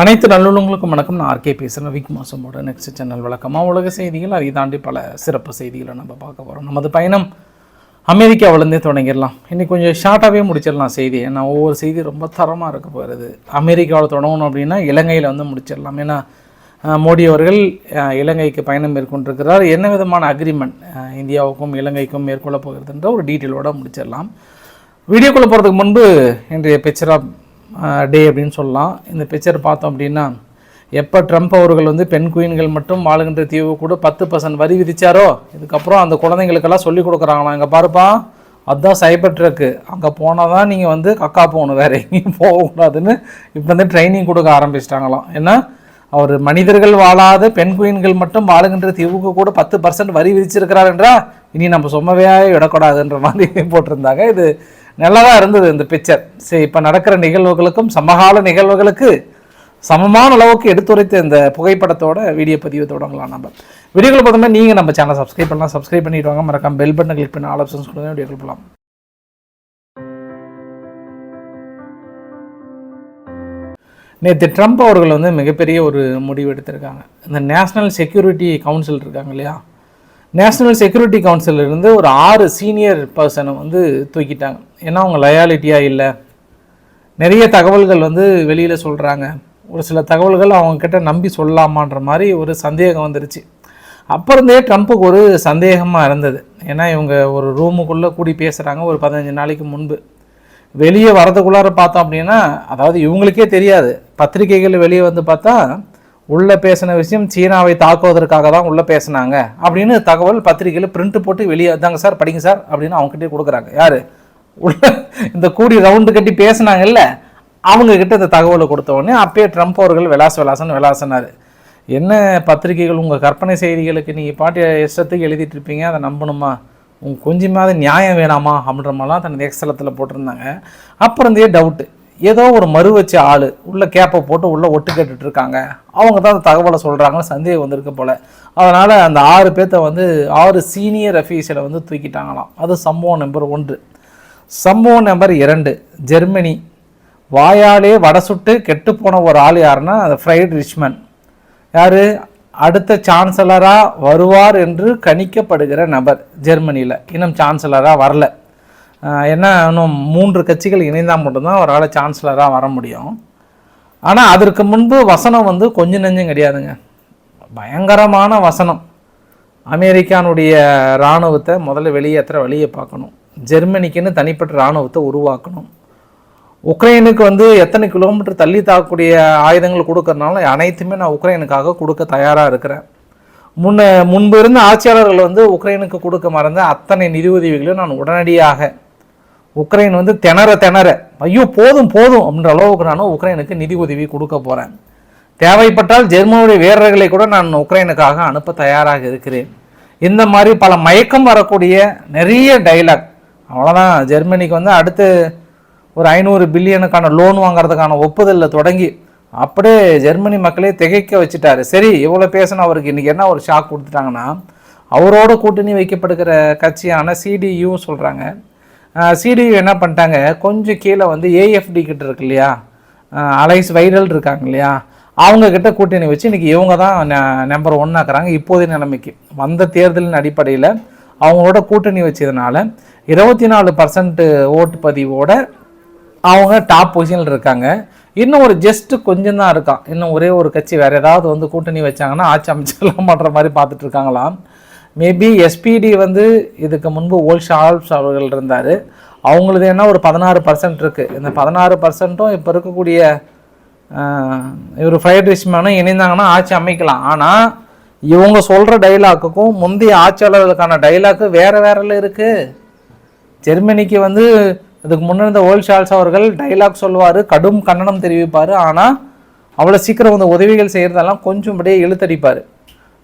அனைத்து நல்லுள்ளங்களுக்கும் வணக்கம். நான் ஆர்கே பேசுகிறேன் விக்மாசமோட நெக்ஸ்ட் சேனல் வழக்கமாக உலக செய்திகள். அதை தாண்டி பல சிறப்பு செய்திகளை நம்ம பார்க்க போகிறோம் நமது பயணம் அமெரிக்காவிலேருந்தே தொடங்கிடலாம். இன்னைக்கு கொஞ்சம் ஷார்ட்டாகவே முடிச்சிடலாம் செய்தி ஏன்னா ஒவ்வொரு செய்தி ரொம்ப தரமாக இருக்க போகிறது அமெரிக்காவில் தொடங்கணும் அப்படின்னா இலங்கையில் வந்து முடிச்சிடலாம். ஏன்னா மோடி அவர்கள் இலங்கைக்கு பயணம் மேற்கொண்டிருக்கிறார். என்ன விதமான அக்ரிமெண்ட் இந்தியாவுக்கும் இலங்கைக்கும் மேற்கொள்ள போகிறதுன்ற ஒரு டீட்டெயிலோடு முடிச்சிடலாம். வீடியோக்குள்ளே போகிறதுக்கு முன்பு இன்றைய பிக்சராக டே அப்படின்னு சொல்லலாம். இந்த பிக்சர் பார்த்தோம் அப்படின்னா எப்போ ட்ரம்ப் அவர்கள் வந்து பெண் குயின்கள் மட்டும் வாழுகின்ற தீவு கூட பத்து பர்சன்ட் வரி விதித்தாரோ இதுக்கப்புறம் அந்த குழந்தைங்களுக்கெல்லாம் சொல்லி கொடுக்குறாங்களாம். இங்கே பாருப்பா அதுதான் சைபர் ட்ரக்கு அங்கே போனால் தான் நீங்கள் வந்து கக்கா போகணும். வேறு எங்கேயும் போகக்கூடாதுன்னு இப்போ வந்து ட்ரைனிங் கொடுக்க ஆரம்பிச்சிட்டாங்களாம். ஏன்னா அவர் மனிதர்கள் வாழாத பெண் குயின்கள் மட்டும் வாழுகின்ற தீவுக்கு கூட பத்து பர்சன்ட் வரி விதிச்சிருக்கிறார் என்றால் இனி நம்ம சும்மவே விடக்கூடாதுன்ற மாதிரி போட்டிருந்தாங்க. இது நல்லா தான் இருந்தது இந்த பிக்சர் சரி இப்போ நடக்கிற நிகழ்வுகளுக்கும் சமகால நிகழ்வுகளுக்கு சமமான அளவுக்கு எடுத்துரைத்த இந்த புகைப்படத்தோட வீடியோ பதிவு தொடங்கலாம் நம்ம. வீடியோக்கள் பார்த்தோம்னா நீங்கள் நம்ம சேனல் சப்ஸ்கிரைப் பண்ணலாம். சப்ஸ்கிரைப் பண்ணிட்டு வாங்க. மறக்காம பெல் பட்டன் கிளிக் பண்ணி ஆல் ஆப்ஷன்ஸ் கொடுங்க. வீடியோக்கள் போகலாம் நேற்று ட்ரம்ப் அவர்கள் வந்து மிகப்பெரிய ஒரு முடிவு எடுத்திருக்காங்க. இந்த நேஷ்னல் செக்யூரிட்டி கவுன்சில் இருக்காங்க இல்லையா? நேஷ்னல் செக்யூரிட்டி கவுன்சில் இருந்து ஒரு ஆறு சீனியர் பர்சனை வந்து தூக்கிட்டாங்க. ஏன்னா அவங்க லயாலிட்டியாக இல்லை. நிறைய தகவல்கள் வந்து வெளியில் சொல்கிறாங்க ஒரு சில தகவல்கள் அவங்கக்கிட்ட நம்பி சொல்லலாமான்ற மாதிரி ஒரு சந்தேகம் வந்துருச்சு. அப்புறந்தே ட்ரம்ப்புக்கு ஒரு சந்தேகமாக இருந்தது. ஏன்னா இவங்க ஒரு ரூமுக்குள்ளே கூடி பேசுகிறாங்க ஒரு பதினஞ்சு நாளைக்கு முன்பு. வெளியே வரதுக்குள்ளார பார்த்தோம் அப்படின்னா அதாவது இவங்களுக்கே தெரியாது. பத்திரிகைகள் வெளியே வந்து பார்த்தா உள்ளே பேசின விஷயம் சீனாவை தாக்குவதற்காக தான் உள்ளே பேசுனாங்க அப்படின்னு தகவல் பத்திரிகையில் பிரிண்ட் போட்டு வெளியே தாங்க சார் படிங்க சார் அப்படின்னு அவங்ககிட்டே கொடுக்குறாங்க. யார்? உள்ள இந்த கூடி ரவுண்டு கட்டி பேசுனாங்கல்ல அவங்கக்கிட்ட இந்த தகவலை கொடுத்த உடனே அப்பயே ட்ரம்ப் அவர்கள் விலாச விலாசன்னு விலாசனார். என்ன பத்திரிகைகள் உங்கள் கற்பனை செய்திகளுக்கு நீங்கள் பாட்டு இஷ்டத்துக்கு எழுதிட்டு இருப்பீங்க அதை நம்பணுமா? உங்க கொஞ்சமாவது நியாயம் வேணாமா? அப்படின்ற மாதிரிலாம் தனது எக்ஸலத்தில் போட்டிருந்தாங்க. அப்புறம் இருந்தே டவுட்டு ஏதோ ஒரு மறு வச்ச ஆள் உள்ள கேப்பை போட்டு உள்ளே ஒட்டு கேட்டுட்டு இருக்காங்க. அவங்க தான் அந்த தகவலை சொல்கிறாங்கன்னு சந்தேகம் வந்திருக்கு போல். அதனால் அந்த ஆறு பேர்த்த வந்து ஆறு சீனியர் அஃபீஷியலை வந்து தூக்கிட்டாங்களாம். அது சம்பவம் நம்பர் ஒன்று. சம்பவம் நம்பர் இரண்டு. ஜெர்மனி. வாயாலே வடை சுட்டு கெட்டுப்போன ஒரு ஆள் யாருன்னா அந்த ஃப்ரைட் ரிச்மன் யார்? அடுத்த சான்சலராக வருவார் என்று கணிக்கப்படுகிற நபர் ஜெர்மனியில். இன்னும் சான்சலராக வரல. ஏன்னா இன்னும் மூன்று கட்சிகள் இணைந்தால் மட்டும்தான் அவரால் சான்சலராக வர முடியும். ஆனால் அதற்கு முன்பு வசனம் வந்து கொஞ்சம் நெஞ்சம் கிடையாதுங்க. பயங்கரமான வசனம். அமெரிக்கானுடைய இராணுவத்தை முதல்ல வெளியேற்ற வழியை பார்க்கணும். ஜெர்மனிக்குன்னு தனிப்பட்ட இராணுவத்தை உருவாக்கணும். உக்ரைனுக்கு வந்து எத்தனை கிலோமீட்டர் தள்ளி தாக்கக்கூடிய ஆயுதங்கள் கொடுக்கறனால அனைத்துமே நான் உக்ரைனுக்காக கொடுக்க தயாராக இருக்கிறேன். முன்ன முன்பு இருந்த ஆட்சியாளர்கள் வந்து உக்ரைனுக்கு கொடுக்க மறந்த அத்தனை நிதி உதவிகளையும் நான் உடனடியாக உக்ரைன் வந்து திணற திணற. ஐயோ போதும் போதும் அப்படின்ற அளவுக்கு நான் உக்ரைனுக்கு நிதி உதவி கொடுக்க போகிறேன் தேவைப்பட்டால் ஜெர்மனுடைய வீரர்களை கூட நான் உக்ரைனுக்காக அனுப்ப தயாராக இருக்கிறேன். இந்த மாதிரி பல மயக்கம் வரக்கூடிய நிறைய டைலாக் அவ்வளோதான் ஜெர்மனிக்கு வந்து அடுத்து ஒரு ஐநூறு பில்லியனுக்கான லோன் வாங்குறதுக்கான ஒப்புதலில் தொடங்கி அப்படியே ஜெர்மனி மக்களே திகைக்க வச்சுட்டாரு. சரி இவ்வளோ பேசின அவருக்கு இன்றைக்கி என்ன ஒரு ஷாக் கொடுத்துட்டாங்கன்னா அவரோட கூட்டணி வைக்கப்படுகிற கட்சியான சிடியு சொல்கிறாங்க சிடியு என்ன பண்ணிட்டாங்க? கொஞ்சம் கீழே வந்து ஏஎஃப்டி கிட்ட இருக்கு இல்லையா? அலைஸ் வைரல் இருக்காங்க இல்லையா? அவங்கக்கிட்ட கூட்டணி வச்சு இன்றைக்கி இவங்க தான் நம்பர் ஒன் ஆக்குறாங்க. இப்போதைய நிலைமைக்கு. வந்த தேர்தலின் அடிப்படையில் அவங்களோட கூட்டணி வச்சதுனால இருபத்தி நாலு பர்சன்ட் ஓட்டு பதிவோட அவங்க டாப் பொசிஷனில் இருக்காங்க. இன்னும் ஒரு ஜஸ்ட்டு கொஞ்சம் தான் இருக்கான். இன்னும் ஒரே ஒரு கட்சி வேறு ஏதாவது வந்து கூட்டணி வச்சாங்கன்னா ஆட்சி பண்ணுற மாதிரி பார்த்துட்ருக்காங்களாம் மேபி எஸ்பிடி வந்து இதுக்கு முன்பு ஓல் ஷால்ஸ் அவர்கள் இருந்தார். அவங்களது என்ன ஒரு பதினாறு பர்சன்ட் இருக்குது இந்த பதினாறு பர்சன்ட்டும் இப்போ இருக்கக்கூடிய இவர் ஃப்ரைட் ரிச்மேனும் இணைந்தாங்கன்னா ஆட்சி அமைக்கலாம். ஆனால் இவங்க சொல்கிற டைலாக்குக்கும் முந்தைய ஆட்சியாளர்களுக்கான டைலாக்கு வேறு வேறில் இருக்குது ஜெர்மனிக்கு வந்து இதுக்கு முன்னே இந்த ஓல் ஷால்ஸ் அவர்கள் டைலாக் சொல்லுவார் கடும் கண்டனம் தெரிவிப்பார். ஆனால் அவ்வளோ சீக்கிரம் வந்து உதவிகள் செய்கிறதெல்லாம் கொஞ்சம் அப்படியே இழுத்தடிப்பார்.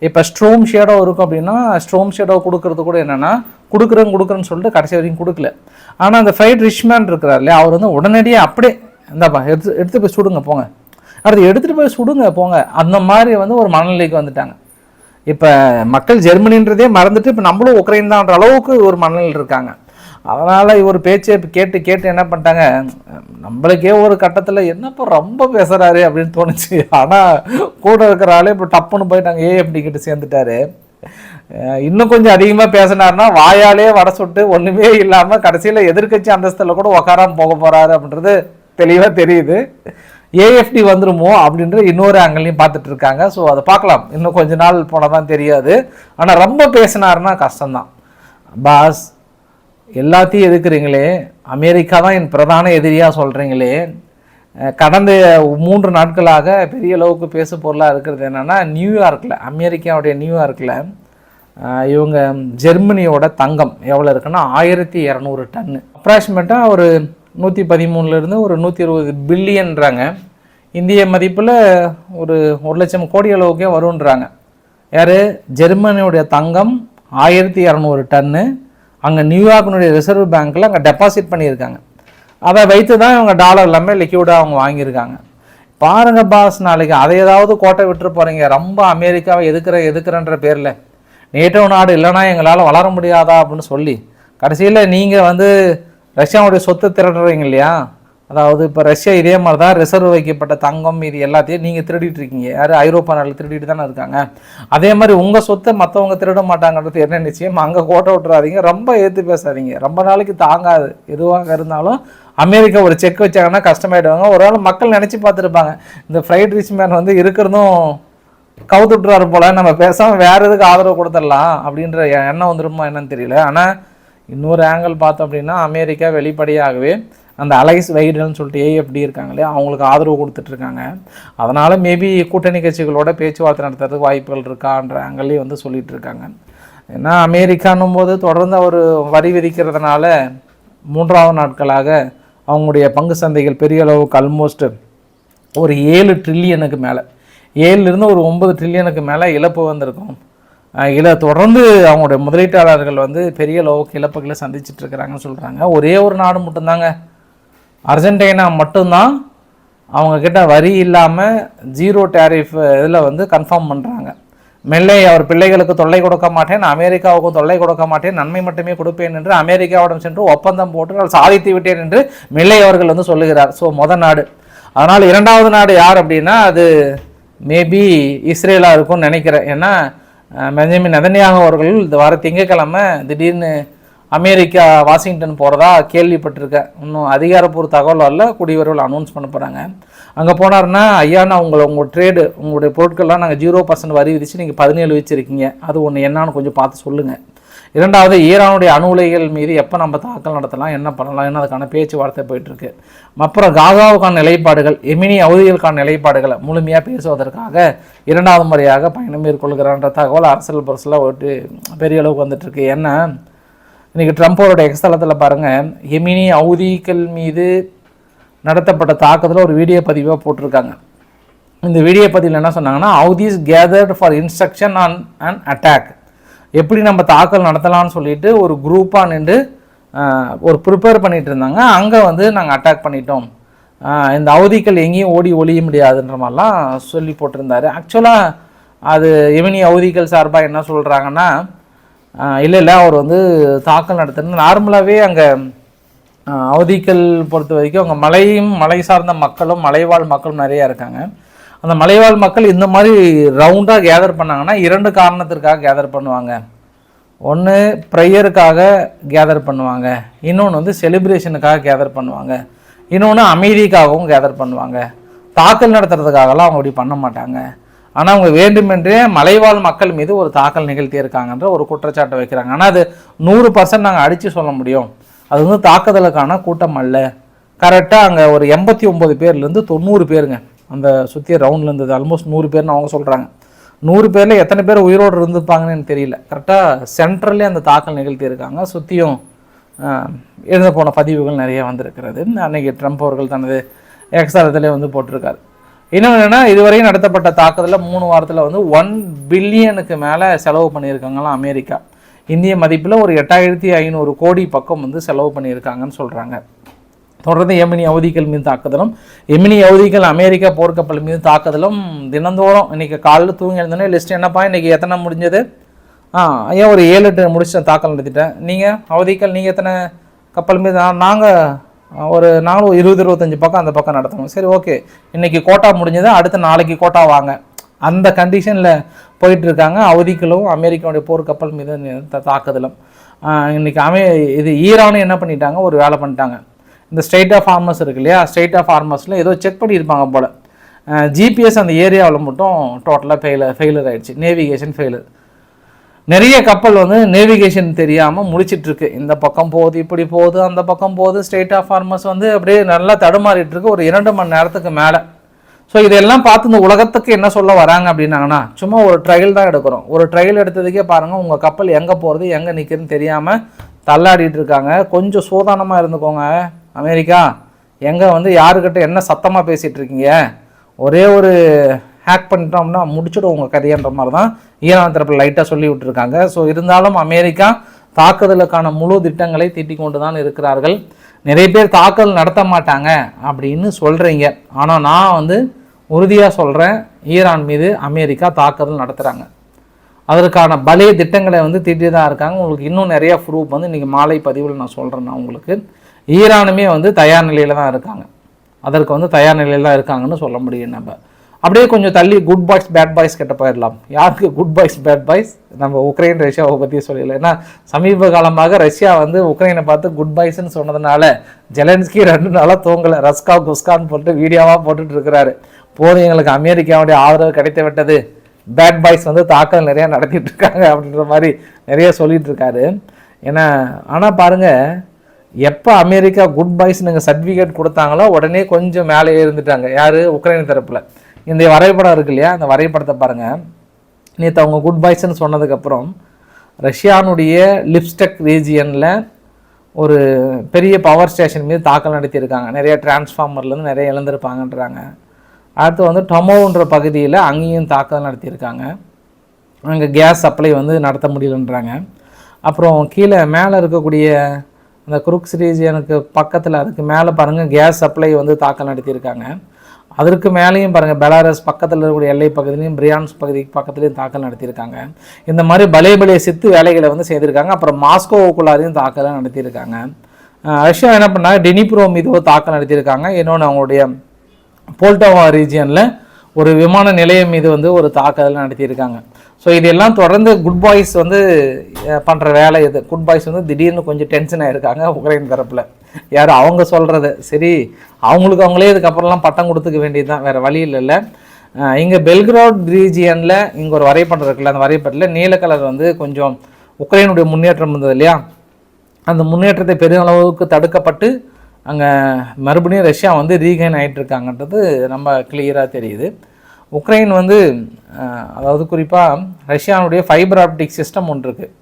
இப்போ ஸ்ட்ரோம் ஷேடோ இருக்கும் அப்படின்னா ஸ்ட்ரோம் ஷேடோ கொடுக்கறது கூட என்னென்னா கொடுக்குறேன் கொடுக்குறேன்னு சொல்லிட்டு கடைசி வரைக்கும் கொடுக்கல. ஆனால் அந்த ஃபைட் ரிச்மேன் இருக்கிறார் இல்லையா அவர் வந்து உடனடியாக அப்படியே இந்தாப்பா எடுத்து எடுத்து போய் சுடுங்க போங்க. அடுத்து எடுத்துகிட்டு போய் சுடுங்க போங்க. அந்த மாதிரி வந்து ஒரு மனநிலைக்கு வந்துட்டாங்க. இப்போ மக்கள் ஜெர்மனின்றதே மறந்துட்டு இப்போ நம்மளும் உக்ரைன் தான்ற அளவுக்கு ஒரு மனநிலை இருக்காங்க. அதனால் இவர் பேச்சை கேட்டு கேட்டு என்ன பண்ணிட்டாங்க நம்மளுக்கே ஒரு கட்டத்தில் என்னப்பா ரொம்ப பேசுகிறாரு அப்படின்னு தோணுச்சு. ஆனால் கூட இருக்கிற ஆளே இப்போ டப்புன்னு போயிட்டாங்க. ஏ எப்படி கிட்ட சேர்ந்துட்டாரு. இன்னும் கொஞ்சம் அதிகமாக பேசினாருன்னா வாயாலே வட சுட்டு ஒன்றுமே இல்லாமல் கடைசியில் எதிர்க்கட்சி அந்தஸ்தில் கூட உக்காராமல் போக போகிறாரு அப்படின்றது தெளிவாக தெரியுது. ஏஎஃப்டி வந்துருமோ அப்படின்ற இன்னொரு ஆங்கிளையும் பார்த்துட்டு இருக்காங்க. ஸோ அதை பார்க்கலாம். இன்னும் கொஞ்ச நாள் போனால் தான் தெரியாது. ஆனால் ரொம்ப பேசினாருன்னா கஷ்டம்தான். பாஸ் எல்லாத்தையும் எதுக்குறீங்களே? அமெரிக்கா தான் என் பிரதான எதிரியாக சொல்கிறீங்களே கடந்த மூன்று நாட்களாக பெரிய அளவுக்கு பேசு பொருளாக இருக்கிறது என்னென்னா நியூயார்க்கில் அமெரிக்காவுடைய நியூயார்க்கில் இவங்க ஜெர்மனியோட தங்கம் எவ்வளோ இருக்குன்னா ஆயிரத்தி இரநூறு டன்னு. அப்ராக்சிமேட்டாக ஒரு நூற்றி பதிமூணுலேருந்து ஒரு நூற்றி இருபது பில்லியன்றாங்க. இந்திய மதிப்பில் ஒரு ஒரு லட்சம் கோடி அளவுக்கே வருன்றாங்க யார்? ஜெர்மனியுடைய தங்கம் ஆயிரத்தி இரநூறு டன்னு. அங்கே நியூயார்க்கினுடைய ரிசர்வ் பேங்க்கில் அங்கே டெபாசிட் பண்ணியிருக்காங்க. அதை வைத்து தான் இவங்க டாலர் எல்லாமே லிக்யூடாக அவங்க வாங்கியிருக்காங்க. பாருங்க பாஸ் நாளைக்கு அதை ஏதாவது கோட்டை விட்டுரு போகிறீங்க ரொம்ப அமெரிக்காவை எதுக்குற எதுக்குறன்ற பேரில். நேட்டோ நாடு இல்லைன்னா எங்களால் வளர முடியாதா அப்படின்னு சொல்லி. கடைசியில் நீங்கள் வந்து ரஷ்யாவுடைய சொத்து திரட்டுறீங்க இல்லையா? அதாவது இப்போ ரஷ்யா இதே மாதிரி தான் ரிசர்வ் வைக்கப்பட்ட தங்கம் இது எல்லாத்தையும் நீங்கள் திருடிட்டு இருக்கீங்க. யார்? ஐரோப்பா நாட்டில் திருடிட்டு தானே இருக்காங்க. அதே மாதிரி உங்கள் சொத்தை மற்றவங்க திருட மாட்டாங்கன்றது என்ன நிச்சயம்? அங்கே கோட்டை விட்டுறாதீங்க. ரொம்ப ஏற்று பேசாதீங்க. ரொம்ப நாளைக்கு தாங்காது. எதுவாக இருந்தாலும் அமெரிக்கா ஒரு செக் வச்சாங்கன்னா கஷ்டமாயிடுவாங்க. ஒரு நாள் மக்கள் நினச்சி பார்த்துருப்பாங்க. இந்த ஃப்ரைட் ரிச் மேன் வந்து இருக்கிறதும் கவுத்துட்றாரு போல. நம்ம பேசாமல் வேறு எதுக்கு ஆதரவு கொடுத்துடலாம்? அப்படின்ற எ- எண்ணம் வந்துருமா என்னன்னு தெரியல. ஆனால் இன்னொரு ஆங்கிள் பார்த்தோம் அப்படின்னா அமெரிக்கா வெளிப்படையாகவே அந்த அலைஸ் வைடுன்னு சொல்லிட்டு ஏஎஃப்டி இருக்காங்க இல்லையா அவங்களுக்கு ஆதரவு கொடுத்துட்ருக்காங்க. அதனால் மேபி கூட்டணி கட்சிகளோட பேச்சுவார்த்தை நடத்துறதுக்கு வாய்ப்புகள் இருக்கான்ற ஆங்கிள்லேயும் வந்து சொல்லிட்டு இருக்காங்க ஏன்னா அமெரிக்கான்னும் போது தொடர்ந்து அவர் வரி விதிக்கிறதுனால மூன்றாவது நாட்களாக அவங்களுடைய பங்கு சந்தைகள் பெரிய அளவுக்கு ஆல்மோஸ்ட் ஒரு ஏழு ட்ரில்லியனுக்கு மேலே. ஏழுலேருந்து ஒரு ஒன்பது ட்ரில்லியனுக்கு மேலே இழப்பு வந்திருக்கும். அஹ் இல தொடர்ந்து அவங்களுடைய முதலீட்டாளர்கள் வந்து பெரிய அளவுக்கு இழப்புகளை சந்திச்சிட்டு இருக்கிறாங்கன்னு சொல்கிறாங்க ஒரே ஒரு நாடு மட்டும்தாங்க. அர்ஜென்டினா மட்டும்தான் அவங்கக்கிட்ட வரி இல்லாமல் ஜீரோ டேரிஃப் இதில் வந்து கன்ஃபார்ம் பண்ணுறாங்க மெல்லை அவர் பிள்ளைகளுக்கு தொல்லை கொடுக்க மாட்டேன் அமெரிக்காவுக்கும் தொல்லை கொடுக்க மாட்டேன் நன்மை மட்டுமே கொடுப்பேன் என்று அமெரிக்காவிடம் சென்று ஒப்பந்தம் போட்டு நான் சாதித்து விட்டேன் என்று மெல்லை அவர்கள் வந்து சொல்லுகிறார். ஸோ மொத நாடு. அதனால் இரண்டாவது நாடு யார் அப்படின்னா அது மேபி இஸ்ரேலாக இருக்கும்னு நினைக்கிறேன். ஏன்னா மெஞ்சமி பெஞ்சமின் அவர்கள் இந்த வார திங்கக்கிழமை திடீர்னு அமெரிக்கா வாஷிங்டன் போகிறதா கேள்விப்பட்டிருக்கேன். இன்னும் அதிகாரப்பூர்வ தகவல் அல்ல குடிவரவில் அனௌன்ஸ் பண்ண போகிறாங்க அங்கே போனார்னா ஐயா நான் உங்களை உங்கள் ட்ரேடு உங்களுடைய பொருட்கள்லாம் நாங்கள் ஜீரோ பர்சன்ட் வரி விதித்து நீங்கள் பதினேழு வச்சுருக்கீங்க. அது ஒன்று என்னான்னு கொஞ்சம் பார்த்து சொல்லுங்கள் இரண்டாவது ஈரானுடைய அணு உலைகள் மீது எப்போ நம்ம தாக்கல் நடத்தலாம் என்ன பண்ணலாம் என்ன அதுக்கான பேச்சுவார்த்தை போயிட்டுருக்கு. அப்புறம் காசாவுக்கான நிலைப்பாடுகள் எமினி அவதிகளுக்கான நிலைப்பாடுகளை முழுமையாக பேசுவதற்காக இரண்டாவது முறையாக பயணம் மேற்கொள்கிறான்ற தகவல் அரசியல் பரசில் ஓட்டு பெரிய அளவுக்கு வந்துட்டுருக்கு. ஏன்னா இன்றைக்கி ட்ரம்ப்போட எக்ஸ்தலத்தில் பாருங்கள் எமினி அவுதிகள் மீது நடத்தப்பட்ட தாக்குதலில் ஒரு வீடியோ பதிவாக போட்டிருக்காங்க. இந்த வீடியோ பதிவில் என்ன சொன்னாங்கன்னா Houthis gathered for instruction on and attack எப்படி நம்ம தாக்கல் நடத்தலாம்னு சொல்லிட்டு ஒரு குரூப்பாக நின்று ஒரு ப்ரிப்பேர் பண்ணிகிட்டு இருந்தாங்க. அங்கே வந்து நாங்கள் அட்டாக் பண்ணிட்டோம். இந்த அவதிகள் எங்கேயும் ஓடி ஒழிய முடியாதுன்ற மாதிரிலாம் சொல்லி போட்டிருந்தாரு. ஆக்சுவலாக அது எமினி அவதிகள் சார்பாக என்ன சொல்கிறாங்கன்னா இல்லை இல்லை அவர் வந்து தாக்கல் நடத்தினு நார்மலாகவே அங்கே அவதிகள் பொறுத்த வரைக்கும் அங்கே மலையும் மலை சார்ந்த மக்களும் மலைவாழ் மக்களும் நிறையா இருக்காங்க. அந்த மலைவாழ் மக்கள் இந்த மாதிரி ரவுண்டாக கேதர் பண்ணாங்கன்னா இரண்டு காரணத்திற்காக கேதர் பண்ணுவாங்க. ஒன்று ப்ரேயருக்காக கேதர் பண்ணுவாங்க. இன்னொன்று வந்து செலிப்ரேஷனுக்காக கேதர் பண்ணுவாங்க. இன்னொன்று அமைதிக்காகவும் கேதர் பண்ணுவாங்க. தாக்கல் நடத்துறதுக்காகலாம் அவங்க அப்படி பண்ண மாட்டாங்க. ஆனால் அவங்க வேண்டுமென்றே மலைவாழ் மக்கள் மீது ஒரு தாக்கல் நிகழ்த்தியிருக்காங்கன்ற ஒரு குற்றச்சாட்டை வைக்கிறாங்க. ஆனால் அது நூறு பர்சன்ட் நாங்கள் அடித்து சொல்ல முடியும். அது வந்து தாக்குதலுக்கான கூட்டம் அல்ல. கரெக்டாக அங்கே ஒரு எண்பத்தி ஒம்பது பேர்லேருந்து தொண்ணூறு பேருங்க. அந்த சுற்றி ரவுண்டில் இருந்தது ஆல்மோஸ்ட் நூறு பேர்னு அவங்க சொல்கிறாங்க நூறு பேரில் எத்தனை பேர் உயிரோடு இருந்திருப்பாங்கன்னு எனக்கு தெரியல. கரெக்டாக சென்ட்ரல்லே அந்த தாக்கல் நிகழ்த்தியிருக்காங்க. சுற்றியும் எழுத போன பதிவுகள் நிறைய வந்திருக்கிறது. அன்றைக்கி ட்ரம்ப் அவர்கள் தனது எக்ஸாரத்திலே வந்து போட்டிருக்காரு. இன்னொன்று என்னென்னா இதுவரையும் நடத்தப்பட்ட தாக்குதலில் மூணு வாரத்தில் வந்து ஒன் பில்லியனுக்கு மேலே செலவு பண்ணியிருக்காங்களாம் அமெரிக்கா. இந்திய மதிப்பில் ஒரு எட்டாயிரத்தி ஐநூறு கோடி பக்கம் வந்து செலவு பண்ணியிருக்காங்கன்னு சொல்கிறாங்க தொடர்ந்து எமினி அவதிகள் மீது தாக்குதலும் எமினி அவதிகள் அமெரிக்கா போர்க்கப்பல் மீது தாக்குதலும் தினந்தோறும் இன்னைக்கு காலையில் தூங்கி எழுந்தோடனே லிஸ்ட் என்னப்பா இன்னைக்கு எத்தனை முடிஞ்சது? ஆ ஏன் ஒரு ஏழு எட்டு முடிச்சு தாக்கல் நடத்திட்டேன்? நீங்கள் அவதிகள் நீங்கள் எத்தனை கப்பல் மீது நாங்கள் ஒரு நாங்களும் இருபது இருபத்தஞ்சி பக்கம் அந்த பக்கம் நடத்தணும். சரி ஓகே. இன்னைக்கு கோட்டா முடிஞ்சது அடுத்த நாளைக்கு கோட்டா வாங்க. அந்த கண்டிஷனில் போயிட்டு இருக்காங்க அமெரிக்காவுடைய போர் கப்பல் மீது தாக்குதலும். இன்றைக்கி இன்னைக்கு அமே இது ஈரானும் என்ன பண்ணிட்டாங்க? ஒரு வேலை பண்ணிட்டாங்க. இந்த ஸ்டேட் ஆஃப் ஹார்மஸ் இருக்கு இல்லையா? ஸ்டேட் ஆஃப் ஹார்மஸில் ஏதோ செக் பண்ணியிருப்பாங்க போல். ஜிபிஎஸ் அந்த ஏரியாவில் மட்டும் டோட்டலாக ஃபெயிலர் ஃபெயிலர் ஆயிடுச்சு. நேவிகேஷன் ஃபெயிலர் நிறைய கப்பல் வந்து நேவிகேஷன் தெரியாமல் முடிச்சிட்ருக்கு இந்த பக்கம் போகுது இப்படி போகுது அந்த பக்கம் போகுது ஸ்டேட் ஆஃப் ஃபார்மர்ஸ் வந்து அப்படியே நல்லா தடுமாறிட்டு இருக்கு ஒரு இரண்டு மணி நேரத்துக்கு மேலே. ஸோ இதெல்லாம் பார்த்து இந்த உலகத்துக்கு என்ன சொல்ல வராங்க அப்படின்னாங்கன்னா சும்மா ஒரு ட்ரையல் தான் எடுக்கிறோம். ஒரு ட்ரையல் எடுத்ததுக்கே பாருங்கள் உங்கள் கப்பல் எங்கே போகிறது எங்கே நிற்குதுன்னு தெரியாமல் தள்ளாடிட்டு இருக்காங்க. கொஞ்சம் சூதானமாக இருந்துக்கோங்க அமெரிக்கா. எங்கே வந்து யாருக்கிட்ட என்ன சத்தமாக பேசிகிட்டு இருக்கீங்க? ஒரே ஒரு ஹேக் பண்ணிட்டோம்னா முடிச்சிடும் உங்கள் கதையன்ற மாதிரி தான் ஈரான் தரப்பில் லைட்டாக சொல்லி விட்டுருக்காங்க. ஸோ இருந்தாலும் அமெரிக்கா தாக்குதலுக்கான முழு திட்டங்களை தீட்டிக் கொண்டு தான் இருக்கிறார்கள். நிறைய பேர் தாக்குதல் நடத்த மாட்டாங்க அப்படின்னு சொல்கிறீங்க ஆனால் நான் வந்து உறுதியாக சொல்கிறேன் ஈரான் மீது அமெரிக்கா தாக்குதல் நடத்துகிறாங்க அதற்கான பலிய திட்டங்களை வந்து தீட்டி தான் இருக்காங்க. உங்களுக்கு இன்னும் நிறையா ப்ரூஃப் வந்து இன்றைக்கி மாலை பதிவில் நான் சொல்கிறேன் நான் உங்களுக்கு. ஈரானுமே வந்து தயார் நிலையில் தான் இருக்காங்க. அதற்கு வந்து தயார் நிலையில் தான் இருக்காங்கன்னு சொல்ல முடியும் நம்ம. அப்படியே கொஞ்சம் தள்ளி குட் பாய்ஸ் பேட் பாய்ஸ் கிட்ட போயிடலாம் யாருக்கு குட் பாய்ஸ் பேட் பாய்ஸ் நம்ம உக்ரைன் ரஷ்யாவை பற்றி சொல்லல. ஏன்னா சமீப காலமாக ரஷ்யா வந்து உக்ரைனை பார்த்து குட் பாய்ஸ்னு சொன்னதுனால ஜெலன்ஸ்கி ரெண்டு நாளாக தூங்கலை. ரஸ்கா குஸ்கான்னு போட்டு வீடியோவாக போட்டுட்டு இருக்கிறாரு. போதும் எங்களுக்கு அமெரிக்காவுடைய ஆதரவு கிடைத்து விட்டது. பேட் பாய்ஸ் வந்து தாக்கல் நிறையா நடத்திட்டு இருக்காங்க அப்படின்ற மாதிரி நிறைய சொல்லிட்டு இருக்காரு. ஏன்னா ஆனால் பாருங்கள் எப்போ அமெரிக்கா குட் பாய்ஸ் நீங்கள் சர்டிஃபிகேட் கொடுத்தாங்களோ உடனே கொஞ்சம் மேலே இருந்துட்டாங்க யார்? உக்ரைன் தரப்பில். இந்த வரைபடம் இருக்கு இல்லையா? அந்த வரைபடத்தை பாருங்கள் நேற்று அவங்க குட் பாய்ஸ்ன்னு சொன்னதுக்கப்புறம் ரஷ்யானுடைய லிப்ஸ்டெக் ரீஜியனில் ஒரு பெரிய பவர் ஸ்டேஷன் மீது தாக்கல் நடத்தியிருக்காங்க. நிறைய டிரான்ஸ்ஃபார்மர்லேருந்து நிறைய இழந்திருப்பாங்கன்றாங்க. அடுத்து வந்து டொமோன்ற பகுதியில் அங்கேயும் தாக்கல் நடத்தியிருக்காங்க. அங்கே கேஸ் சப்ளை வந்து நடத்த முடியலன்றாங்க. அப்புறம் கீழே மேலே இருக்கக்கூடிய அந்த குருக்ஸ் ரீஜியனுக்கு பக்கத்தில் அதுக்கு மேலே பாருங்கள் கேஸ் சப்ளை வந்து தாக்கல் நடத்தியிருக்காங்க. அதற்கு மேலேயும் பாருங்கள் பெலாரஸ் பக்கத்தில் இருக்கக்கூடிய எல்லை பகுதியிலையும் பிரியான்ஸ் பகுதிக்கு பக்கத்துலேயும் தாக்கல் நடத்தியிருக்காங்க. இந்த மாதிரி பலே பலே சித்து வேலைகளை வந்து செய்திருக்காங்க. அப்புறம் மாஸ்கோவுக்குள்ளாரையும் தாக்கல் நடத்தியிருக்காங்க. ரஷ்யா என்ன பண்ணாங்க? டெனிப்ரோ மீது ஒரு தாக்கல் நடத்தியிருக்காங்க. இன்னொன்று அவங்களுடைய போல்டோவா ரீஜியனில் ஒரு விமான நிலையம் மீது வந்து ஒரு தாக்குதல் நடத்தியிருக்காங்க. ஸோ இதெல்லாம் தொடர்ந்து குட் பாய்ஸ் வந்து பண்ணுற வேலை இது. குட் பாய்ஸ் வந்து திடீர்னு கொஞ்சம் டென்ஷன் ஆகிருக்காங்க உக்ரைன் தரப்பில். யார் அவங்க சொல்கிறது சரி அவங்களுக்கு அவங்களே இதுக்கப்புறம்லாம் பட்டம் கொடுத்துக்க வேண்டியது தான் வேறு வழி இல்லைல்ல இங்கே பெல்கிராட் ரீஜியனில் இங்கே ஒரு வரைபடம் இருக்குல்ல அந்த வரைபடத்தில் நீல கலர் வந்து கொஞ்சம் உக்ரைனுடைய முன்னேற்றம் இருந்தது இல்லையா? அந்த முன்னேற்றத்தை பெருமளவுக்கு தடுக்கப்பட்டு அங்கே மறுபடியும் ரஷ்யா வந்து ரீகைன் ஆகிட்டு இருக்காங்கன்றது ரொம்ப கிளியராக தெரியுது. உக்ரைன் வந்து அதாவது குறிப்பாக ரஷ்யானுடைய ஃபைபர் ஆப்டிக் சிஸ்டம் ஒன்று இருக்குது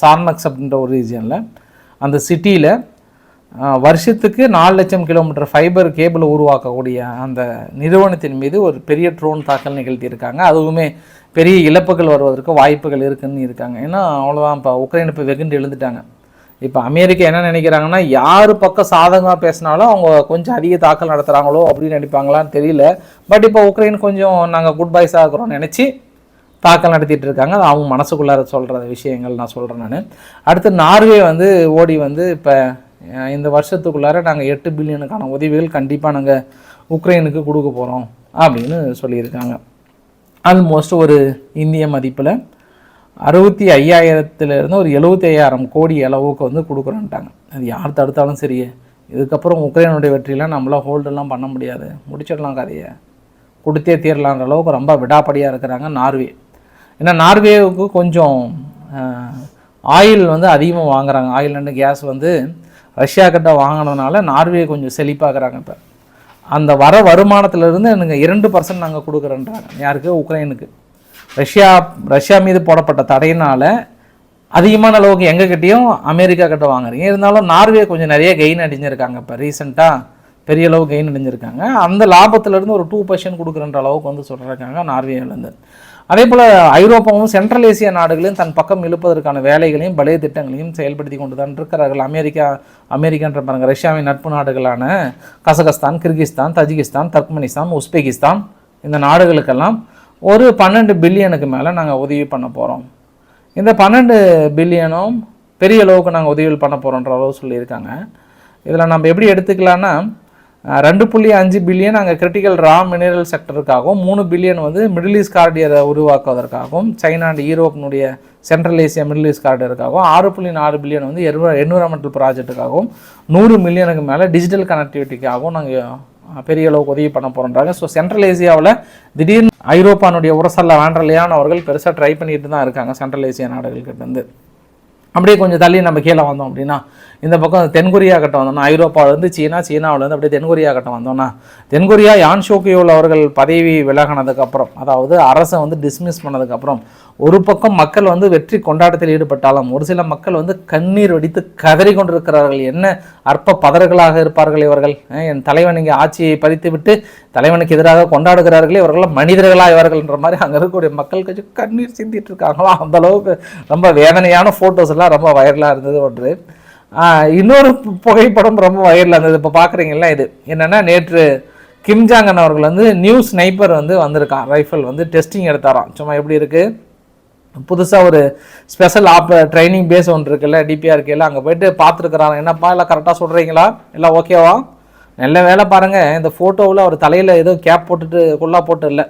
சார்னக்ஸ் அப்படின்ற ஒரு ரீஜியனில். அந்த சிட்டியில் வருஷத்துக்கு நாலு லட்சம் கிலோமீட்டர் ஃபைபர் கேபிள் உருவாக்கக்கூடிய அந்த நிறுவனத்தின் மீது ஒரு பெரிய ட்ரோன் தாக்கல் நிகழ்த்தியிருக்காங்க. அதுவுமே பெரிய இழப்புகள் வருவதற்கு வாய்ப்புகள் இருக்குன்னு இருக்காங்க. ஏன்னா அவ்வளோதான் இப்போ உக்ரைன் இப்போ வெகுண்டு எழுந்துட்டாங்க. இப்போ அமெரிக்கா என்ன நினைக்கிறாங்கன்னா யார் பக்கம் சாதகமாக பேசினாலும் அவங்க கொஞ்சம் அதிக தாக்கல் நடத்துகிறாங்களோ அப்படின்னு நினைப்பாங்களான்னு தெரியல. பட் இப்போ உக்ரைன் கொஞ்சம் நாங்கள் குட் பாய்ஸ் ஆகிறோம்னு நினச்சி தாக்கல் நடத்திட்டு இருக்காங்க. அது அவங்க மனசுக்குள்ளார சொல்கிற விஷயங்கள் நான் சொல்கிறேன் நான். அடுத்து நார்வே வந்து ஓடி வந்து இப்போ இந்த வருஷத்துக்குள்ளார நாங்கள் எட்டு பில்லியனுக்கான உதவிகள் கண்டிப்பாக நாங்கள் உக்ரைனுக்கு கொடுக்க போகிறோம் அப்படின்னு சொல்லியிருக்காங்க. ஆல்மோஸ்ட் ஒரு இந்திய மதிப்பில் அறுபத்தி ஐயாயிரத்துலேருந்து ஒரு எழுபத்தி ஐயாயிரம் கோடி அளவுக்கு வந்து கொடுக்குறோன்ட்டாங்க. அது யார் தடுத்தாலும் சரி இதுக்கப்புறம் உக்ரைனுடைய வெற்றிலாம் நம்மளால் ஹோல்டெல்லாம் பண்ண முடியாது. முடிச்சிடலாம் கதையை. கொடுத்தே தீரலான்ற அளவுக்கு ரொம்ப விடாப்படியாக இருக்கிறாங்க நார்வே. ஏன்னா நார்வேவுக்கு கொஞ்சம் ஆயில் வந்து அதிகமாக வாங்குறாங்க. ஆயில் கேஸ் வந்து ரஷ்யா கிட்ட வாங்கினதுனால நார்வே கொஞ்சம் செழிப்பாகிறாங்க இப்போ. அந்த வர வருமானத்திலிருந்து எனக்கு இரண்டு பர்சன்ட் நாங்கள் கொடுக்குறோன்றாங்க. யாருக்கு? உக்ரைனுக்கு. ரஷ்யா ரஷ்யா மீது போடப்பட்ட தடையினால் அதிகமான அளவுக்கு எங்ககிட்டயும் அமெரிக்கா கிட்ட வாங்குறீங்க. இருந்தாலும் நார்வே கொஞ்சம் நிறைய கெயின் அடைஞ்சிருக்காங்க இப்போ ரீசெண்டாக பெரிய அளவு கெயின் அடைஞ்சிருக்காங்க. அந்த லாபத்திலேருந்து ஒரு டூ பர்சன்ட் கொடுக்குறன்ற அளவுக்கு வந்து சொல்கிறாங்க நார்வேலேருந்து அதே போல் ஐரோப்பாவும் சென்ட்ரல் ஏசிய நாடுகளையும் தன் பக்கம் இழுப்பதற்கான வேலைகளையும் பலே திட்டங்களையும் செயல்படுத்தி கொண்டு தான் இருக்கிறார்கள். அமெரிக்கா அமெரிக்கான்ற பாருங்க ரஷ்யாவின் நட்பு நாடுகளான Kazakhstan Kyrgyzstan Tajikistan Turkmenistan Uzbekistan இந்த நாடுகளுக்கெல்லாம் ஒரு பன்னெண்டு பில்லியனுக்கு மேலே நாங்கள் உதவி பண்ண போகிறோம் இந்த பன்னெண்டு பில்லியனும் பெரிய அளவுக்கு நாங்கள் உதவிகள் பண்ண போகிறோன்ற அளவு சொல்லியிருக்காங்க. இதில் நம்ம எப்படி எடுத்துக்கலான்னா ரெண்டு புள்ளி அஞ்சு பில்லியன் அங்கே கிரிட்டிக்கல் ரா மினரல் செக்டருக்காகவும் மூணு பில்லியன் வந்து மிடில் ஈஸ்ட் கார்டியரை உருவாக்குவதற்காகவும் சைனா அண்ட் யூரோப்பினுடைய சென்ட்ரல் ஏசியா மிடில் ஈஸ்ட் கார்டியருக்காகவும் ஆறு புள்ளி நாலு பில்லியன் வந்து என்விரான்மெண்டல் ப்ராஜெக்ட்டுக்காகவும் நூறு மில்லியனுக்கு மேலே டிஜிட்டல் கனெக்டிவிட்டிக்காகவும் நாங்கள் பெரிய அளவுக்கு உதவி பண்ண போகிறோன்றாங்க ஸோ சென்ட்ரல் ஏசியாவில் திடீர்னு ஐரோப்பானுடைய உரசல்ல வேண்டலையான அவர்கள் பெருசாக ட்ரை பண்ணிட்டு தான் இருக்காங்க சென்ட்ரல் ஏசியா நாடுகள்கிட்ட இருந்து. அப்படியே கொஞ்சம் தள்ளி நம்ம கீழே வந்தோம் அப்படின்னா இந்த பக்கம் தென்கொரியா கட்டம் வந்தோம்னா ஐரோப்பாவிலேருந்து சீனா சீனாவிலேருந்து அப்படியே தென்கொரியா கட்டம் வந்தோம்னா தென்கொரியா யான் ஷோக்கியோல் அவர்கள் பதவி விலகினதுக்கப்புறம் அதாவது அரசை வந்து டிஸ்மிஸ் பண்ணதுக்கப்புறம் ஒரு பக்கம் மக்கள் வந்து வெற்றி கொண்டாட்டத்தில் ஈடுபட்டாலும் ஒரு சில மக்கள் வந்து கண்ணீர் வெடித்து கதறி கொண்டிருக்கிறார்கள். என்ன அற்ப பதர்களாக இருப்பார்கள் இவர்கள்? என் தலைவன் இங்கே ஆட்சியை பறித்து விட்டு தலைவனுக்கு எதிராக கொண்டாடுகிறார்களே இவர்கள் மனிதர்களா இவர்கள்ன்ற மாதிரி அங்கே இருக்கக்கூடிய மக்கள் கொஞ்சம் கண்ணீர் சிந்திட்டு இருக்காங்களோ? அந்த அளவுக்கு ரொம்ப வேதனையான ஃபோட்டோஸ் எல்லாம் ரொம்ப வைரலாக இருந்தது ஒன்று. இன்னொரு புகைப்படம் ரொம்ப வைரலாக இருந்தது இப்போ பார்க்குறீங்களா இது. என்னென்னா நேற்று கிம்ஜாங்கன் அவர்கள் வந்து நியூஸ் ஸ்னைப்பர் வந்து வந்திருக்கான். ரைஃபிள் வந்து டெஸ்டிங் எடுத்தாராம். சும்மா எப்படி இருக்குது புதுசாக ஒரு ஸ்பெஷல் ஆப் ட்ரைனிங் பேஸ் ஒன்று இருக்குல்ல டிபிஆர்கேல அங்கே போயிட்டு பார்த்துருக்குறாங்க என்னப்பா எல்லாம் கரெக்டாக சொல்கிறீங்களா எல்லாம் ஓகேவா நல்ல வேலை பாருங்கள் இந்த ஃபோட்டோவில் அவர் தலையில் எதுவும் கேப் போட்டுட்டு குள்ளா போட்டு இல்லை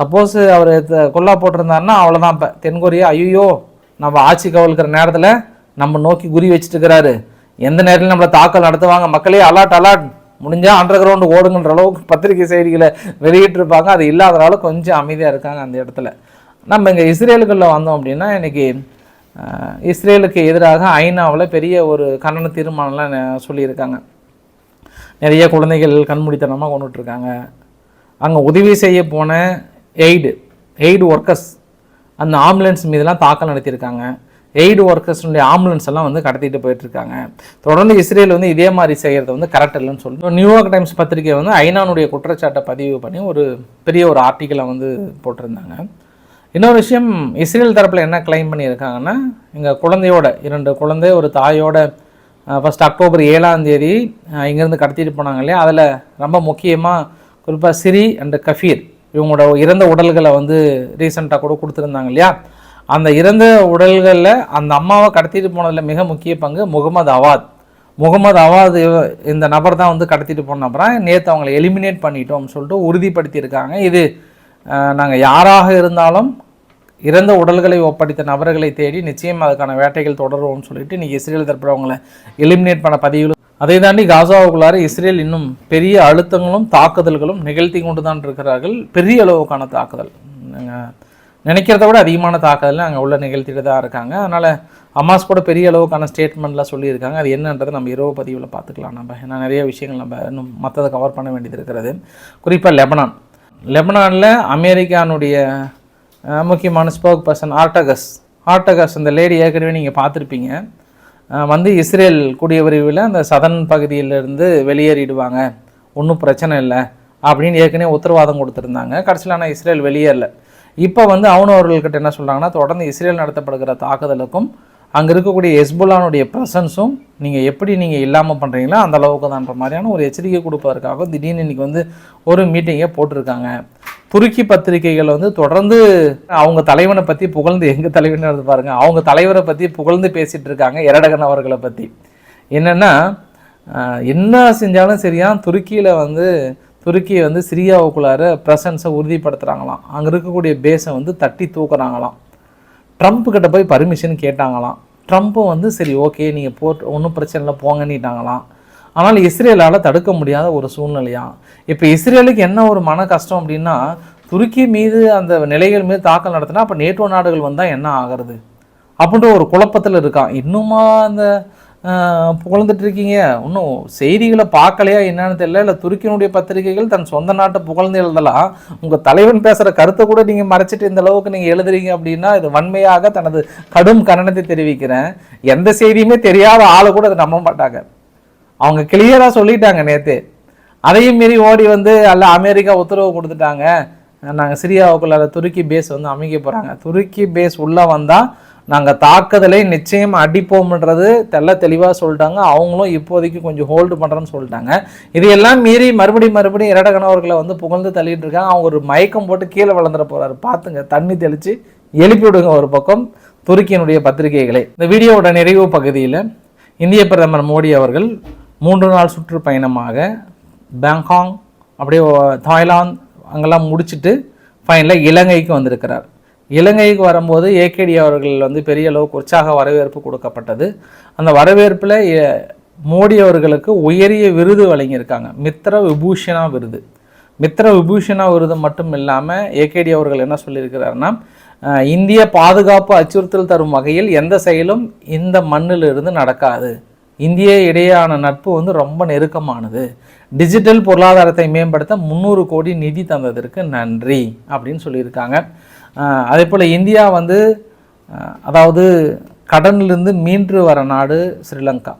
சப்போஸ் அவர் குல்லா போட்டிருந்தாருன்னா அவ்வளோதான் இப்போ. தென்கொரியா ஐயோ நம்ம ஆட்சி கவலுக்கிற நேரத்தில் நம்ம நோக்கி குறி வச்சுட்டு இருக்கிறாரு எந்த நேரத்தில் நம்மளை தாக்கல் நடத்துவாங்க. மக்களே அலாட் அலாட் முடிஞ்சால் அண்டர் கிரவுண்டு ஓடுங்கன்ற அளவுக்கு பத்திரிகை செய்திகளை வெளியிட்டிருப்பாங்க. அது இல்லாதனால கொஞ்சம் அமைதியாக இருக்காங்க அந்த இடத்துல. நம்ம இங்கே இஸ்ரேலுக்குள்ளே வந்தோம் அப்படின்னா இன்றைக்கி இஸ்ரேலுக்கு எதிராக ஐநாவில் பெரிய ஒரு கண்டன தீர்மானம்லாம் சொல்லியிருக்காங்க. நிறைய குழந்தைகள் கண்மூடித்தனமாக கொண்டுட்ருக்காங்க அங்கே உதவி செய்ய போன எய்டு எய்டு ஒர்க்கர்ஸ் அந்த ஆம்புலன்ஸ் மீதெல்லாம் தாக்கல் நடத்தியிருக்காங்க. எய்டு ஒர்க்கர்ஸ்னுடைய ஆம்புலன்ஸ் எல்லாம் வந்து கடத்திட்டு போயிட்டு இருக்காங்க தொடர்ந்து இஸ்ரேல் வந்து இதே மாதிரி செய்கிறது வந்து கரெக்ட் இல்லைன்னு சொல்லிட்டு நியூயார்க் டைம்ஸ் பத்திரிகை வந்து ஐநானுடைய குற்றச்சாட்டை பதிவு பண்ணி ஒரு பெரிய ஒரு ஆர்டிக்கலை வந்து போட்டிருந்தாங்க. இன்னொரு விஷயம் இஸ்ரேல் தரப்பில் என்ன கிளைம் பண்ணியிருக்காங்கன்னா எங்கள் குழந்தையோட இரண்டு குழந்தை ஒரு தாயோட ஃபஸ்ட் அக்டோபர் ஏழாம் தேதி இங்கேருந்து கடத்திட்டு போனாங்க இல்லையா? அதில் ரொம்ப முக்கியமாக குறிப்பாக சிரி அண்ட் கஃபீர் இவங்களோட இறந்த உடல்களை வந்து ரீசெண்டாக கூட கொடுத்துருந்தாங்க இல்லையா? அந்த இறந்த உடல்களில் அந்த அம்மாவை கடத்திட்டு போனதில் மிக முக்கிய பங்கு முகமது அவாத். முகமது அவாத் இந்த நபர் தான் வந்து கடத்திட்டு போன அப்புறம் நேற்று அவங்களை எலிமினேட் பண்ணிட்டோம்னு சொல்லிட்டு உறுதிப்படுத்தியிருக்காங்க. இது நாங்கள் யாராக இருந்தாலும் இறந்த உடல்களை ஒப்படைத்த நபர்களை தேடி நிச்சயம் அதுக்கான வேட்டைகள் தொடருவோம்னு சொல்லிட்டு இன்னைக்கு இஸ்ரேல் தரப்பில் அவங்கள எலிமினேட் பண்ண பதிவுகளும் அதை தாண்டி காசாவுக்குள்ளார இஸ்ரேல் இன்னும் பெரிய அழுத்தங்களும் தாக்குதல்களும் நிகழ்த்தி கொண்டு தான் இருக்கிறார்கள். பெரிய அளவுக்கான தாக்குதல். நாங்கள் நினைக்கிறத விட அதிகமான தாக்கத்தில் அங்கே உள்ள நிகழ்த்திட்டு தான் இருக்காங்க. அதனால் அம்மாஸ் கூட பெரிய அளவுக்கான ஸ்டேட்மெண்ட்லாம் சொல்லியிருக்காங்க. அது என்னன்றதை நம்ம இரவு பதிவில் பார்த்துக்கலாம் நம்ம. ஏன்னா நிறைய விஷயங்கள் நம்ம இன்னும் மற்றதை கவர் பண்ண வேண்டியது இருக்கிறது. குறிப்பாக லெபனான். லெபனானில் அமெரிக்கானுடைய முக்கியமான ஸ்போக் பர்சன் ஆர்டகஸ். ஆர்டகஸ் அந்த லேடி ஏற்கனவே நீங்கள் பார்த்துருப்பீங்க. வந்து இஸ்ரேல் கூடிய விரைவில் அந்த சதன் பகுதியிலிருந்து வெளியேறிடுவாங்க. ஒன்றும் பிரச்சனை இல்லை. அப்படின்னு ஏற்கனவே உத்தரவாதம் கொடுத்துருந்தாங்க. கடைசியில் ஆனால் இஸ்ரேல் வெளியேறலை. இப்போ வந்து அவனவர்கள்கிட்ட என்ன சொல்கிறாங்கன்னா தொடர்ந்து இஸ்ரேல் நடத்தப்படுகிற தாக்குதலுக்கும் அங்கே இருக்கக்கூடிய எஸ்புல்லானுடைய ப்ரெசன்ஸும் நீங்கள் எப்படி நீங்கள் இல்லாமல் பண்ணுறீங்களோ அந்த அளவுக்கு தான்ற மாதிரியான ஒரு எச்சரிக்கை கொடுப்பதற்காக திடீர்னு இன்னைக்கு வந்து ஒரு மீட்டிங்கை போட்டிருக்காங்க. துருக்கி பத்திரிகைகள் வந்து தொடர்ந்து அவங்க தலைவனை பற்றி புகழ்ந்து எங்கள் தலைவன் பாருங்கள் அவங்க தலைவரை பற்றி புகழ்ந்து பேசிகிட்டு இருக்காங்க எரடகன் அவர்களை பற்றி என்னென்னா என்ன செஞ்சாலும் சரியா துருக்கியில் வந்து துருக்கி வந்து சிரியாவுக்குள்ளார ப்ரெசன்ஸை உறுதிப்படுத்துகிறாங்களாம் அங்கே இருக்கக்கூடிய பேஸை வந்து தட்டி தூக்குறாங்களாம். ட்ரம்ப் கிட்ட போய் பர்மிஷன் கேட்டாங்களாம். ட்ரம்ப்பும் வந்து சரி ஓகே நீங்கள் போட்டு ஒன்றும் பிரச்சனை இல்லை போங்கன்னிட்டாங்களாம். ஆனால் இஸ்ரேலால் தடுக்க முடியாத ஒரு சூழ்நிலையா இப்போ இஸ்ரேலுக்கு என்ன ஒரு மன கஷ்டம் அப்படின்னா துருக்கி மீது அந்த நிலைகள் மீது தாக்கல் நடத்தினா அப்போ நேட்டோ நாடுகள் வந்தால் என்ன ஆகிறது? அப்படின்ற ஒரு குழப்பத்தில் இருக்கான். இன்னுமா அந்த புகழ்ந்துட்டு இருக்கீங்க இன்னும் செய்திகளை பார்க்கலையா என்னன்னு தெரியல. இல்லை துருக்கியினுடைய பத்திரிகைகள் தன் சொந்த நாட்டை புகழ்ந்து எழுதலாம். உங்கள் தலைவன் பேசுகிற கருத்தை கூட நீங்கள் மறைச்சிட்டு இந்த அளவுக்கு நீங்கள் எழுதுறீங்க அப்படின்னா இது வன்மையாக தனது கடும் கண்டனத்தை தெரிவிக்கிறேன். எந்த செய்தியுமே தெரியாத ஆளு கூட அதை நம்ப மாட்டாங்க. அவங்க கிளியராக சொல்லிட்டாங்க நேற்று அதையும் மீறி ஓடி வந்து அல்ல அமெரிக்கா உத்தரவு கொடுத்துட்டாங்க. நாங்கள் சிரியாவுக்குள்ள துருக்கி பேஸ் வந்து அமைக்க போகிறாங்க துருக்கி பேஸ் உள்ளே வந்தால் நாங்கள் தாக்குதலை நிச்சயம் அடிப்போம்ன்றது தெள்ள தெளிவாக சொல்லிட்டாங்க. அவங்களும் இப்போதைக்கு கொஞ்சம் ஹோல்டு பண்ணுறேன்னு சொல்லிட்டாங்க. இதையெல்லாம் மீறி மறுபடியும் மறுபடியும் இரடகணவர்களை வந்து புகழ்ந்து தள்ளிட்டு இருக்காங்க. அவங்க ஒரு மயக்கம் போட்டு கீழே வளர்ந்துட போகிறாரு பார்த்துங்க தண்ணி தெளித்து எழுப்பி விடுங்க ஒரு பக்கம் துருக்கியினுடைய பத்திரிகைகளை. இந்த வீடியோவோட நிறைவு பகுதியில் இந்திய பிரதமர் மோடி அவர்கள் மூன்று நாள் சுற்றுப்பயணமாக பேங்காங் அப்படியே தாய்லாந்து அங்கெல்லாம் முடிச்சுட்டு ஃபைனலாக இலங்கைக்கு வந்திருக்கிறார். இலங்கைக்கு வரும்போது ஏகேடி அவர்கள் வந்து பெரிய அளவுக்கு உற்சாக வரவேற்பு கொடுக்கப்பட்டது. அந்த வரவேற்பில் மோடி அவர்களுக்கு உயரிய விருது வழங்கியிருக்காங்க. மித்ர விபூஷணா விருது. மித்ர விபூஷணா விருது மட்டும் இல்லாமல் ஏகேடி அவர்கள் என்ன சொல்லியிருக்கிறாருன்னா இந்திய பாதுகாப்பு அச்சுறுத்தல் தரும் வகையில் எந்த செயலும் இந்த மண்ணில் இருந்து நடக்காது. இந்திய இடையேயான நட்பு வந்து ரொம்ப நெருக்கமானது. டிஜிட்டல் பொருளாதாரத்தை மேம்படுத்த முந்நூறு கோடி நிதி தந்ததற்கு நன்றி அப்படின்னு சொல்லியிருக்காங்க. அதே போல் இந்தியா வந்து அதாவது கடனிலிருந்து மீண்டு வர நாடு ஸ்ரீலங்கா.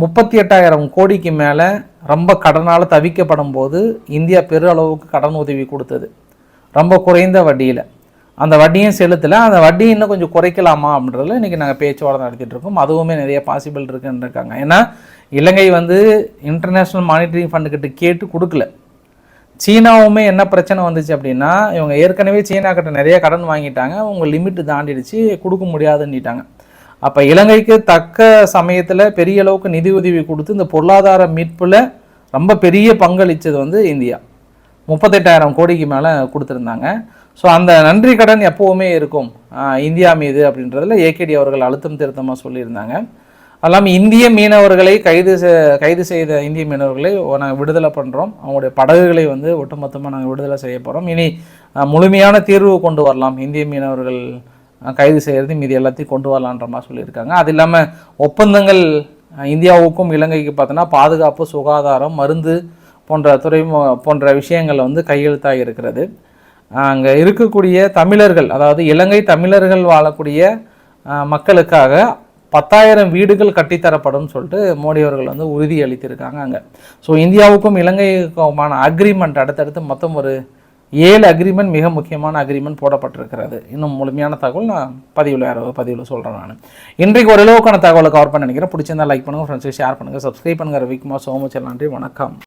முப்பத்தி எட்டாயிரம் கோடிக்கு மேலே ரொம்ப கடனால் தவிக்கப்படும் போது இந்தியா பெரு அளவுக்கு கடன் உதவி கொடுத்தது. ரொம்ப குறைந்த வட்டியில். அந்த வட்டியும் செலுத்தலை. அந்த வட்டி இன்னும் கொஞ்சம் குறைக்கலாமா அப்படின்றதுல இன்றைக்கி நாங்கள் பேச்சுவார்த்தை நடத்திட்டு இருக்கோம். அதுவுமே நிறைய பாசிபிள் இருக்குன்னு இருக்காங்க ஏன்னா இலங்கை வந்து இன்டர்நேஷ்னல் மானிட்டரிங் ஃபண்டுக்கிட்ட கேட்டு கொடுக்கல. சீனாவுமே என்ன பிரச்சனை வந்துச்சு அப்படின்னா இவங்க ஏற்கனவே சீனா கிட்ட நிறைய கடன் வாங்கிட்டாங்க அவங்க லிமிட் தாண்டிடுச்சு கொடுக்க முடியாதுன்னுட்டாங்க. அப்போ இலங்கைக்கு தக்க சமயத்தில் பெரிய அளவுக்கு நிதி உதவி கொடுத்து இந்த பொருளாதார மீட்பில் ரொம்ப பெரிய பங்களித்தது வந்து இந்தியா. முப்பத்தெட்டாயிரம் கோடிக்கு மேலே கொடுத்துருந்தாங்க. ஸோ அந்த நன்றி கடன் எப்போவுமே இருக்கும் இந்தியா மீது அப்படின்றதுல ஏகேடி அவர்கள் அழுத்தம் திருத்தமாக சொல்லியிருந்தாங்க. அல்லாமல் இந்திய மீனவர்களை கைது கைது செய்த இந்திய மீனவர்களை நாங்கள் விடுதலை பண்ணுறோம் அவங்களுடைய படகுகளை வந்து ஒட்டுமொத்தமாக நாங்கள் விடுதலை செய்ய போகிறோம் இனி முழுமையான தீர்வு கொண்டு வரலாம். இந்திய மீனவர்கள் கைது செய்கிறது மீதி எல்லாத்தையும் கொண்டு வரலான்ற மாதிரி சொல்லியிருக்காங்க. அது இல்லாமல் ஒப்பந்தங்கள் இந்தியாவுக்கும் இலங்கைக்கு பார்த்தோன்னா பாதுகாப்பு சுகாதாரம் மருந்து போன்ற துறை போன்ற விஷயங்கள் வந்து கையெழுத்தாக இருக்கிறது. அங்கே இருக்கக்கூடிய தமிழர்கள் அதாவது இலங்கை தமிழர்கள் வாழக்கூடிய மக்களுக்காக பத்தாயிரம் வீடுகள் கட்டித்தரப்படும் சொல்லிட்டு மோடி அவர்கள் வந்து உறுதி அளித்திருக்காங்க அங்கே. ஸோ இந்தியாவுக்கும் இலங்கைக்குமான அக்ரிமெண்ட் அடுத்தடுத்து மொத்தம் ஒரு ஏழு அக்ரிமெண்ட் மிக முக்கியமான அக்ரிமெண்ட் போடப்பட்டிருக்கிறது. இன்னும் முழுமையான தகவல் நான் பதிவில் வேறு பதிவில் சொல்கிறேன் நான். இன்றைக்கு ஒரு அளவுக்கான தகவலை கவர் பண்ண நினைக்கிறேன். பிடிச்சிருந்தா லைக் பண்ணுங்கள் ஃப்ரெண்ட்ஸுக்கு ஷேர் பண்ணுங்கள் சப்ஸ்கிரைப் பண்ணுங்கள் ரவிக்குமார் சோமச்சல் நன்றி வணக்கம்.